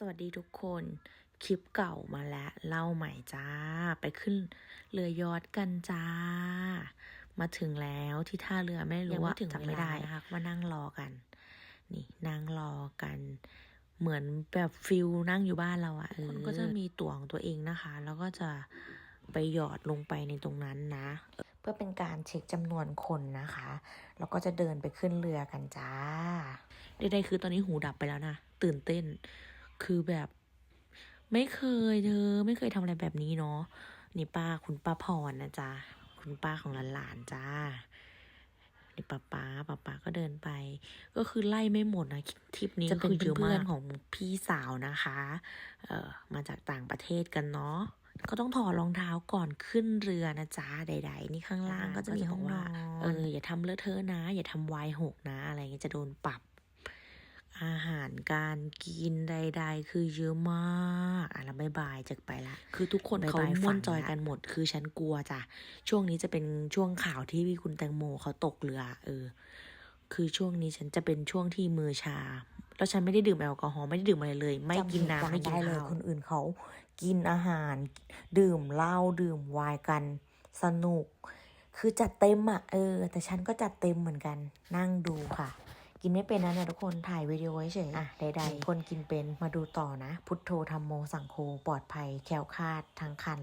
สวัสดีทุกคน คลิปเก่ามาแล้วเล่าใหม่จ้า ไปขึ้นเรือยอดกันจ้า มาถึงแล้วที่ท่าเรือไม่รู้ว่ายังไม่ถึงจำไม่ได้เวลานะคะว่านั่งรอกัน นี่นั่งรอกัน เหมือนแบบฟิลนั่งอยู่บ้านเราอะคนก็จะมีตั๋วของตัวเองนะคะ แล้วก็จะไปหยอดลงไปในตรงนั้นนะ เพื่อเป็นการเช็คจำนวนคนนะคะ แล้วก็จะเดินไปขึ้นเรือกันจ้าใดๆคือตอนนี้หูดับไปแล้วนะ ตื่นเต้น คือแบบ ไม่เคยเธอ ไม่เคยทำอะไรแบบนี้เนาะนี่ป้าคุณป้าพรนะจ๊ะ คุณป้าของหลานๆจ้านี่ป้าป้าป้าป้าก็เดินไป ก็คือไล่ไม่หมดนะทริปนี้จะเป็นคือเยอะเพื่มาอกนของพี่สาวนะคะ เอ่อมาจากต่างประเทศกันเนาะก็ต้องถอดรองเท้าก่อนขึ้นเรือนะจ๊ะใด ๆ นี่ข้างล่างก็จะมีห้องนอนเอออย่าทำเลอะเทอะนะ อย่าทำวายหกนะ อะไรเงี้ยจะโดนปรับ อาหารการกินใด ๆ คือเยอะมากอะแล้วบายบายจะไปละ คือทุกคนบ๊ายเขาบายม่วนฝันจอยละกันหมด คือฉันกลัวจ้ะ ช่วงนี้จะเป็นช่วงข่าวที่คุณแตงโมเขาตกเรือ เออ คือช่วงนี้ฉันจะเป็นช่วงที่มือชา แล้วฉันไม่ได้ดื่มแอลกอฮอล์ไม่ได้ดื่มอะไรเลย ไม่กินน้ำไม่กินได้เลยข้าวคนอื่นเขา กินอาหาร ดื่มเหล้าดื่มไวน์กันสนุก คือจัดเต็มอะเออ แต่ฉันก็จัดเต็มเหมือนกัน นั่งดูค่ะ กินไม่เป็นนะเนี่ยทุกคนถ่ายวิดีโอไว้เฉยอะใดๆคนกินเป็นมาดูต่อนะ พุทโธธรรมโมสังโฆปลอดภัยแคล้วคลาดทั้งคัน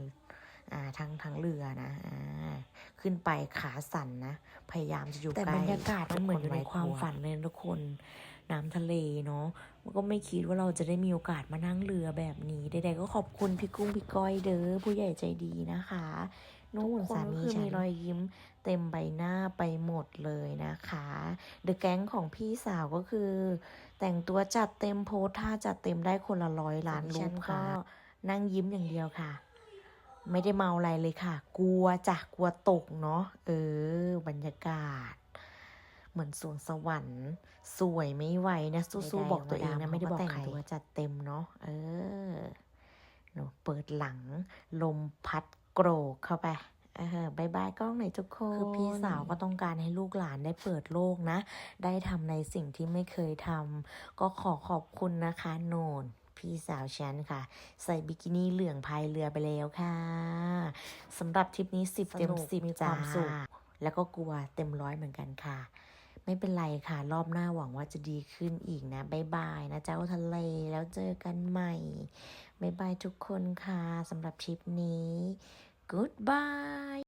อ่าทั้งทั้งเรือนะอ่าขึ้นไปขาสั่นนะ พยายามจะอยู่แต่ใกล้บรรยากาศมันเหมือนอยู่ในความทุกฝันเลยนะทุกคนน้ำทะเลเนาะมันก็ไม่คิดว่าเราจะได้มีโอกาสมานั่งเรือแบบนี้ใดๆก็ขอบคุณพี่กุ้งพี่ก้อยเด้อผู้ใหญ่ใจดีนะคะ นู่นทุกคนสามีก็คือฉันมีมีรอยยิ้มเต็มใบหน้าไปหมดเลยนะคะเดอะแก๊งของพี่สาวก็คือ แต่งตัวจัดเต็มโพสท่าจัดเต็มได้คนละร้อยล้านส่วนดิรูฉัปนก็ค่ะนั่งยิ้มอย่างเดียวค่ะ ไม่ได้เมาอะไรเลยค่ะ กลัวจ้ะกลัวตกเนาะเออ บรรยากาศ เหมือนสวงสวรรค์ สวยไม่ไหวนะสู้ๆบอกตัวเองนะไม่ได้บอกใครตัวจัดเต็มเนาะเออหนูเปิดหลัง ลมพัดโกรกเข้าไปเออบายบายกล้องหน่อยทุกคนคือพี่สาวก็ต้องการให้ลูกหลานได้เปิดโลกนะ ได้ทำในสิ่งที่ไม่เคยทำก็ขอขอบคุณนะคะโนนพี่สาวฉันค่ะ ใส่บิกินี่เหลืองพายเรือไปแล้วค่ะสำหรับทริปนี้สิบเต็มสนุกสิบมีจ้ความสุขแล้วก็กลัวเต็มร้อยเหมือนกันค่ะ ไม่เป็นไรค่ะ รอบหน้าหวังว่าจะดีขึ้นอีกนะบายบายนะเจ้าทะเลแล้วเจอกันใหม่บายบายทุกคนค่ะสำหรับทริปนี้ goodbye